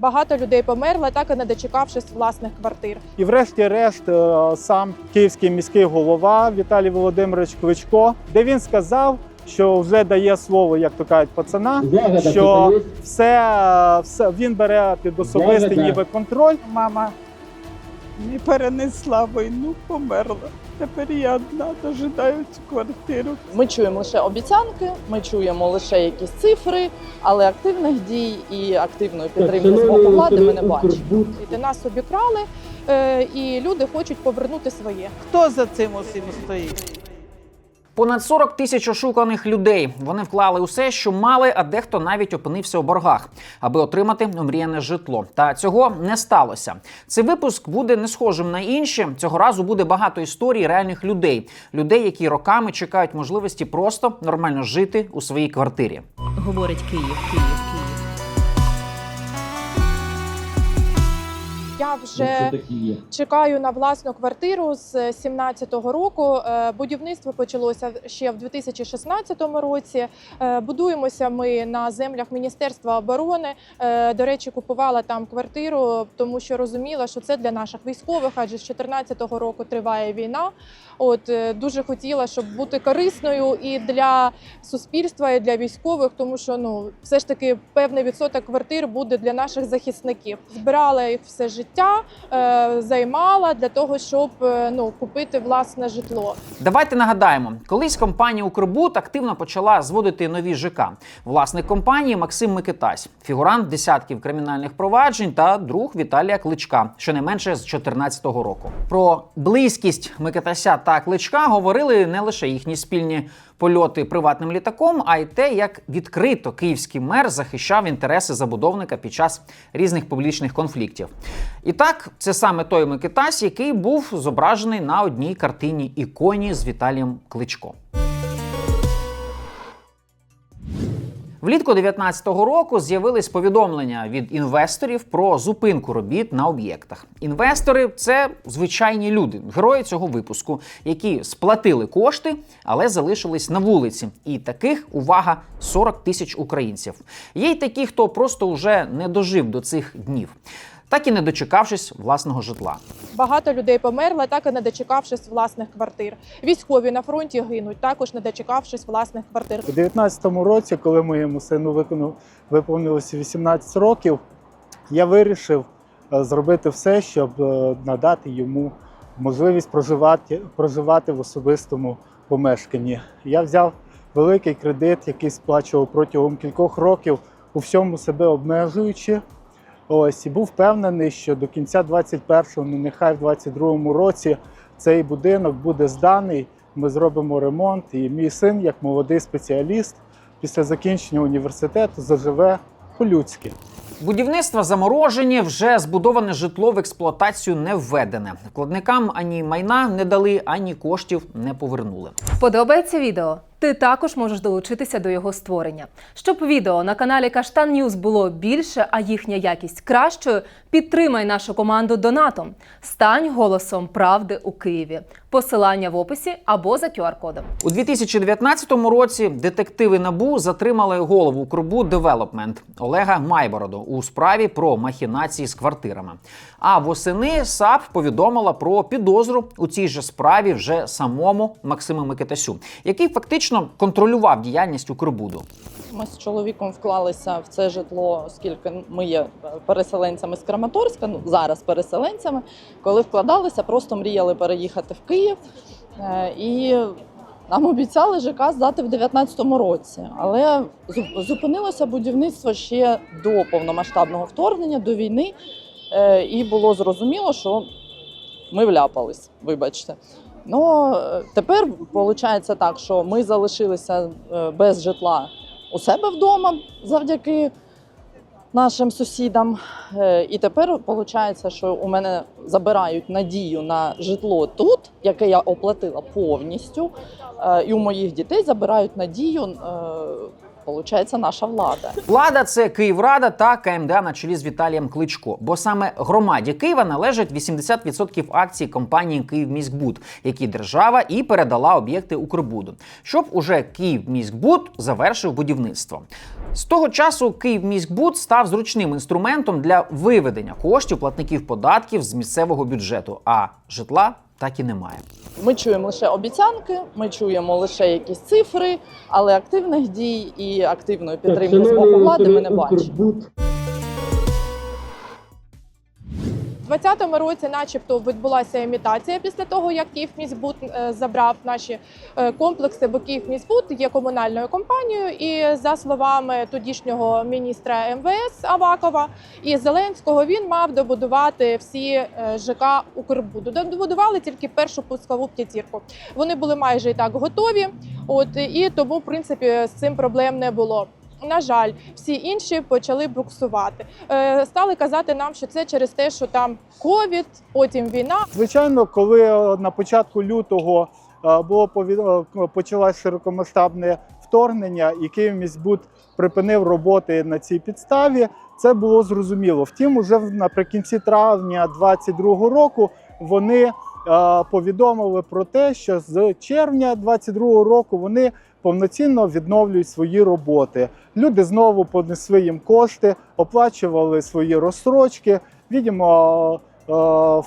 Багато людей померли, так і не дочекавшись власних квартир. І врешті-решт е, сам київський міський голова Віталій Володимирович Кличко, де він сказав, що вже дає слово, як то кажуть, пацана, що все, все він бере під особистий ніби контроль. Мама не перенесла війну, померла. Тепер я одна дожидаю цю квартиру. Ми чуємо лише обіцянки, ми чуємо лише якісь цифри, але активних дій і активної підтримки з боку влади ми не бачимо. Нас обікрали, е, і люди хочуть повернути своє. Хто за цим усім стоїть? Понад 40 тисяч ошуканих людей. Вони вклали усе, що мали, а дехто навіть опинився у боргах, аби отримати омріяне житло. Та цього не сталося. Цей випуск буде не схожим на інші. Цього разу буде багато історій реальних людей, людей, які роками чекають можливості просто нормально жити у своїй квартирі. говорить Київ, Київ, Київ. Я вже чекаю на власну квартиру з 17-го року. Е, Будівництво почалося ще в 2016 році. Е, Будуємося ми на землях Міністерства оборони. Е, До речі, купувала там квартиру, тому що розуміла, що це для наших військових, адже з 14-го року триває війна. От е, дуже хотіла, щоб бути корисною і для суспільства, і для військових, тому що ну все ж таки певний відсоток квартир буде для наших захисників. Збирала їх все життя, е, займала для того, щоб е, ну купити власне житло. Давайте нагадаємо, колись компанія Укрбуд активно почала зводити нові ЖК. Власник компанії Максим Микитась, фігурант десятків кримінальних проваджень та друг Віталія Кличка, щонайменше з 2014 року. Про близькість Микитася та Кличка говорили не лише їхні спільні польоти приватним літаком, а й те, як відкрито київський мер захищав інтереси забудовника під час різних публічних конфліктів. І так, це саме той Микитась, який був зображений на одній картині іконі з Віталієм Кличко. Влітку 2019 року з'явились повідомлення від інвесторів про зупинку робіт на об'єктах. Інвестори це звичайні люди, герої цього випуску, які сплатили кошти, але залишились на вулиці. І таких увага 40 тисяч українців. Є й такі, хто просто вже не дожив до цих днів, так і не дочекавшись власного житла. Багато людей померли, так і не дочекавшись власних квартир. Військові на фронті гинуть, також не дочекавшись власних квартир. У 19-му році, коли моєму сину виконав, виповнилося 18 років, я вирішив е, зробити все, щоб е, надати йому можливість проживати, проживати в особистому помешканні. Я взяв великий кредит, який сплачував протягом кількох років, у всьому себе обмежуючи. Ось і був впевнений, що до кінця 21-го, ну нехай в 22-му році цей будинок буде зданий. Ми зробимо ремонт, і мій син, як молодий спеціаліст, після закінчення університету заживе по-людськи. Будівництво заморожені, вже збудоване житло в експлуатацію не введене. Вкладникам ані майна не дали, ані коштів не повернули. Подобається відео? Ти також можеш долучитися до його створення. Щоб відео на каналі Каштан Ньюз було більше, а їхня якість кращою, підтримай нашу команду донатом. Стань голосом правди у Києві. Посилання в описі або за QR-кодом. У 2019 році детективи набу затримали голову Крубу Девелопмент Олега Майбороду у справі про махінації з квартирами. А восени САП повідомила про підозру у цій же справі вже самому Максиму Микитасю, який фактично контролював діяльність Укрбуду. Ми з чоловіком вклалися в це житло, оскільки ми є переселенцями з Краматорська, ну зараз переселенцями. Коли вкладалися, просто мріяли переїхати в Київ. Е, І нам обіцяли ЖК здати в 2019 році, але зупинилося будівництво ще до повномасштабного вторгнення, до війни, Е, і було зрозуміло, що ми вляпались, вибачте. Ну е, тепер виходить так, що ми залишилися е, без житла у себе вдома завдяки нашим сусідам. Е, І тепер виходить, що у мене забирають надію на житло тут, яке я оплатила повністю. І у моїх дітей забирають надію виходить, наша влада. Влада це Київрада та КМДА на чолі з Віталієм Кличко. Бо саме громаді Києва належать 80% акцій компанії «Київміськбуд», які держава і передала об'єкти Укрбуду, щоб уже «Київміськбуд» завершив будівництво. З того часу «Київміськбуд» став зручним інструментом для виведення коштів платників податків з місцевого бюджету, а житла так і немає. Ми чуємо лише обіцянки, ми чуємо лише якісь цифри, але активних дій і активної підтримки з боку влади ми не бачимо. У 2020 році, начебто, відбулася імітація після того, як Київміськбуд е, забрав наші е, комплекси, бо Київміськбуд є комунальною компанією. І за словами тодішнього міністра МВС Авакова і Зеленського, він мав добудувати всі е, ЖК Укрбуду. Добудували тільки першу пускову п'ятірку. Вони були майже і так готові. От і тому, в принципі, з цим проблем не було. На жаль, всі інші почали буксувати. Е, стали казати нам, що це через те, що там ковід, потім війна. Звичайно, коли е, на початку лютого е, було почалось широкомасштабне вторгнення, і Київміськбуд припинив роботи на цій підставі, це було зрозуміло. Втім, уже наприкінці травня 2022 року вони повідомили про те, що з червня 2022 року вони повноцінно відновлюють свої роботи. Люди знову понесли їм кошти, оплачували свої розстрочки. Відомо, е,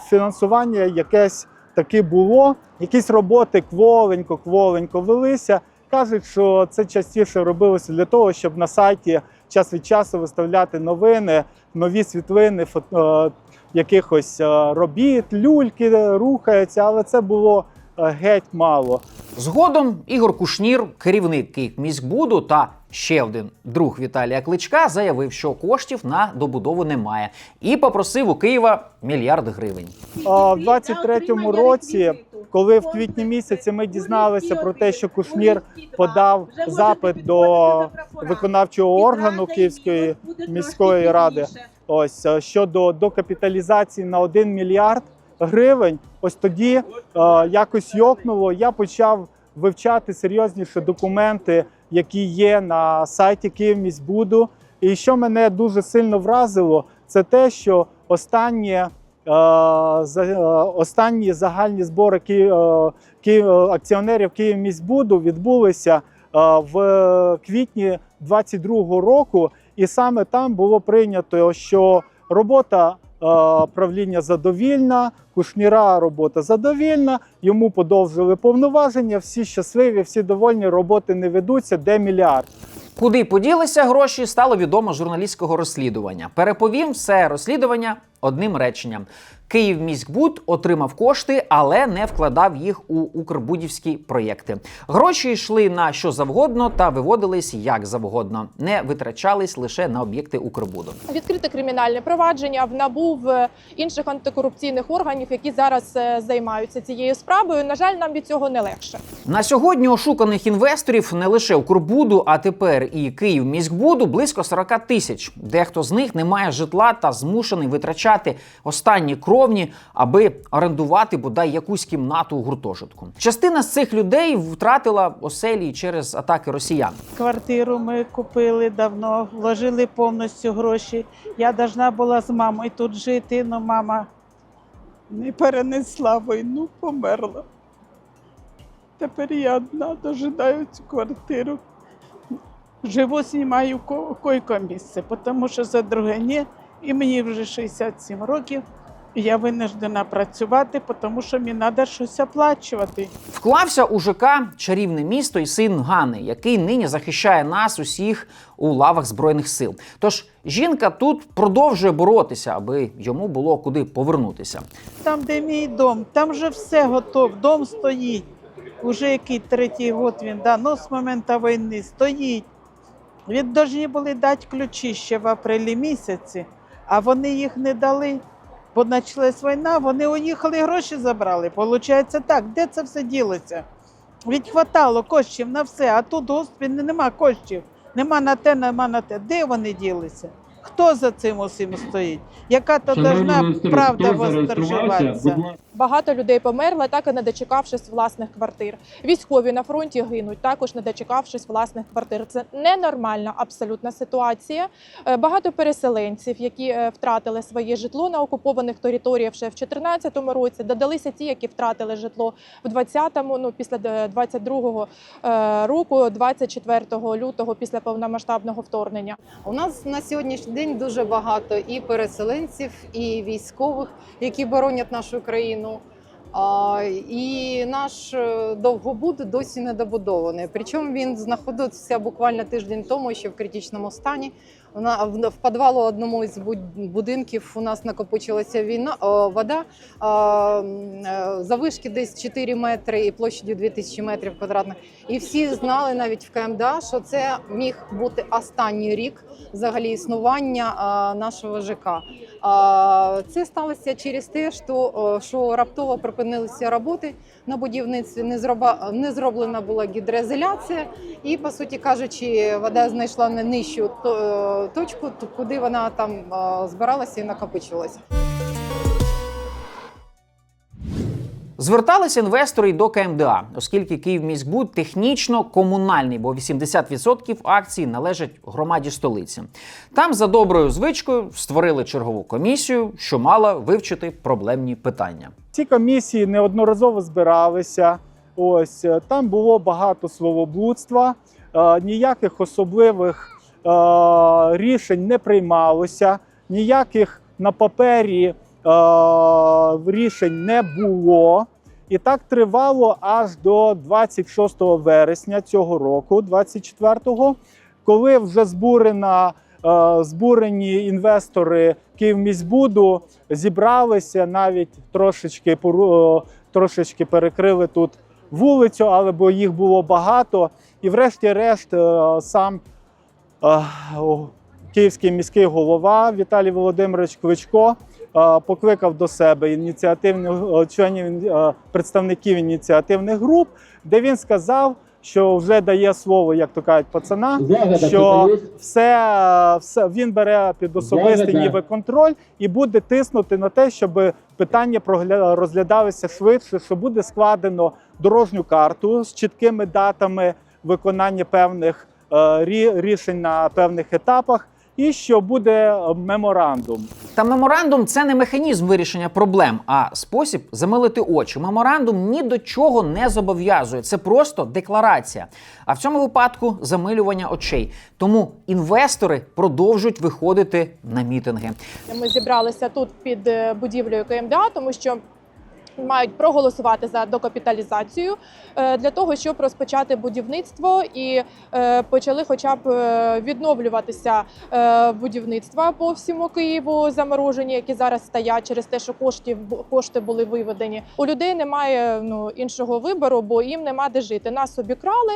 фінансування якесь таки було. Якісь роботи кволенько, кволенько велися. Кажуть, що це частіше робилося для того, щоб на сайті час від часу виставляти новини, нові світлини фото, е, якихось е, робіт, люльки рухаються, але це було геть мало. Згодом Ігор Кушнір, керівник Київміськбуду та ще один друг Віталія Кличка, заявив, що коштів на добудову немає, і попросив у Києва мільярд гривень. А в 23-му році, коли в квітні місяці ми дізналися про те, що Кушнір подав запит до виконавчого органу Київської міської ради, ось щодо докапіталізації на 1 мільярд гривень, ось тоді якось йокнуло. Я почав вивчати серйозніше документи, які є на сайті Київміськбуду. І що мене дуже сильно вразило, це те, що останнє останні загальні збори Ки, Ки, акціонерів Київміськбуду відбулися в квітні 22 року, і саме там було прийнято, що робота правління задовільна, кушніра робота задовільна. Йому подовжили повноваження. Всі щасливі, всі довольні, роботи не ведуться. Де мільярд? Куди поділися гроші, стало відомо журналістського розслідування. Переповім все розслідування одним реченням: Київміськбуд отримав кошти, але не вкладав їх у укрбудівські проєкти. Гроші йшли на що завгодно та виводились як завгодно, не витрачались лише на об'єкти Укрбуду. Відкрите кримінальне провадження в НАБУ в інших антикорупційних органів, які зараз е, займаються цією справою. На жаль, нам від цього не легше. На сьогодні ошуканих інвесторів не лише Укрбуду, а тепер і Київміськбуду близько 40 тисяч. Дехто з них не має житла та змушений витрачати останні кровні, аби орендувати бодай якусь кімнату у гуртожитку. Частина з цих людей втратила оселі через атаки росіян. Квартиру ми купили давно, вложили повністю гроші. Я должна була з мамою тут жити, але мама не перенесла війну, померла. Тепер я одна дожидаю цю квартиру. Живу, знімаю койко-місце, тому що за друге ні. І мені вже 67 років. Я винуждена працювати, тому що мені треба щось оплачувати. Вклався у ЖК чарівне місто і син Гани, який нині захищає нас усіх у лавах збройних сил. Тож жінка тут продовжує боротися, аби йому було куди повернутися. Там, де мій дом, там вже все готово, дом стоїть. Уже який третій год він да, ну, з моменту війни стоїть. Від повинні були дати ключі ще в апрелі місяці, а вони їх не дали. Бо почалась війна, вони уїхали, гроші забрали. Получається так, де це все ділося? Від хватало коштів на все, а тут господи, нема коштів. Нема на те, нема на те. Де вони ділися? Хто за цим усім стоїть? Яка то должна правда восторжуватися? Багато людей померли, так і не дочекавшись власних квартир. Військові на фронті гинуть, також не дочекавшись власних квартир. Це ненормальна абсолютна ситуація. Е, Багато переселенців, які е, втратили своє житло на окупованих територіях ще в 2014 році. Додалися ті, які втратили житло в 20-му, ну після е, 22-го е, року, 24 лютого, після повномасштабного вторгнення. У нас на сьогоднішній день дуже багато і переселенців, і військових, які боронять нашу країну. І наш е, довгобуд досі не добудований. Причому він знаходився буквально тиждень тому, ще в критичному стані. Вона в, підвалу одному буд- будинків у нас накопичилася війна, вода. Е, завишки десь 4 метри і площадю 2000 метрів квадратних. І всі знали навіть в КМДА, що це міг бути останній рік взагалі існування нашого ЖК. Це сталося через те, що, що раптово припинилися роботи на будівництві, не, зроба, не зроблена була гідроізоляція, і, по суті кажучи, вода знайшла найнижчу то- е, точку, куди вона там збиралася і накопичувалася. Зверталися інвестори й до КМДА, оскільки Київміськбуд технічно комунальний, бо 80% акцій належать громаді столиці. Там за доброю звичкою створили чергову комісію, що мала вивчити проблемні питання. Ці комісії неодноразово збиралися. Ось е, там було багато словоблудства, е, ніяких особливих рішень не приймалося, ніяких на папері е, рішень не було. І так тривало аж до 26 вересня цього року, 24-го, коли вже збурена, е, збурені інвестори Київміськбуду зібралися навіть трошечки е, трошечки перекрили тут вулицю, але бо їх було багато. І врешті-решт е, сам е, київський міський голова Віталій Володимирович Кличко е, покликав до себе ініціативних е, членів е, представників ініціативних груп, де він сказав, що вже дає слово, як то кажуть, пацана, що все, все він бере під особистий ніби контроль і буде тиснути на те, щоб питання розглядалися швидше, що буде складено дорожню карту з чіткими датами виконання певних рішень на певних етапах, і що буде е, меморандум. Та меморандум це не механізм вирішення проблем, а спосіб замилити очі. Меморандум ні до чого не зобов'язує. Це просто декларація. А в цьому випадку замилювання очей. Тому інвестори продовжують виходити на мітинги. Ми зібралися тут під е, будівлею КМДА, тому що мають проголосувати за докапіталізацію е, для того, щоб розпочати будівництво і е, почали, хоча б е, відновлюватися будівництва по всьому Києву, заморожені, які зараз стоять через те, що коштів кошти були виведені. У людей немає ну іншого вибору, бо їм нема де жити. Нас обікрали,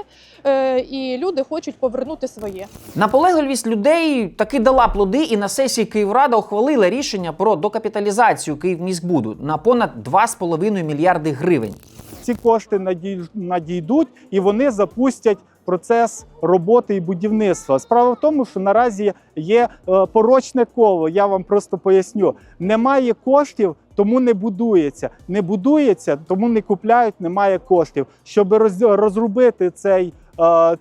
і люди хочуть повернути своє. Наполегливість людей таки дала плоди, і на сесії Київрада ухвалила рішення про докапіталізацію Київміськбуду на понад 2,5 мільярди гривень. Ці кошти надій- надійдуть і вони запустять процес роботи і будівництва. Справа в тому, що наразі є е, порочне коло. Я вам просто поясню: немає коштів, тому не будується. Не будується, тому не купляють, немає коштів. Щоб роз- розрубити цей е,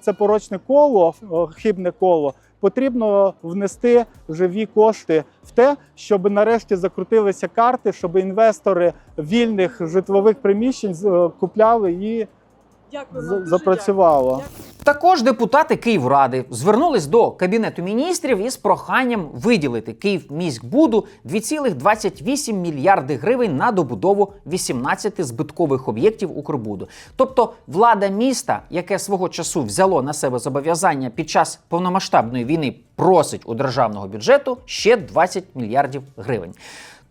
це порочне коло, е, хибне коло. Потрібно внести живі кошти в те, щоб нарешті закрутилися карти, щоб інвестори вільних житлових приміщень е, з- запрацювало. Також депутати Київради звернулись до кабінету міністрів із проханням виділити Київміськбуду 2,28 мільярди гривень на добудову 18 збиткових об'єктів Укрбуду. Тобто влада міста, яке свого часу взяло на себе зобов'язання під час повномасштабної війни, просить у державного бюджету ще 20 мільярдів гривень.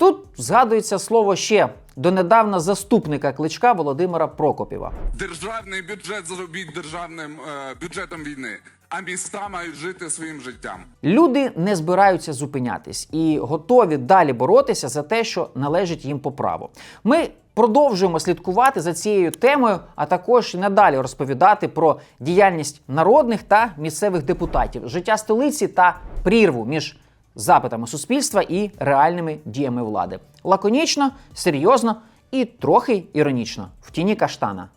Тут згадується слово ще донедавна заступника кличка Володимира Прокопєва. Державний бюджет зробіть державним е, бюджетом війни, а міста мають жити своїм життям. Люди не збираються зупинятись і готові далі боротися за те, що належить їм по праву. Ми продовжуємо слідкувати за цією темою, а також надалі розповідати про діяльність народних та місцевих депутатів, життя столиці та прірву між запитами суспільства і реальними діями влади. Лаконічно, серйозно і трохи іронічно в тіні каштана.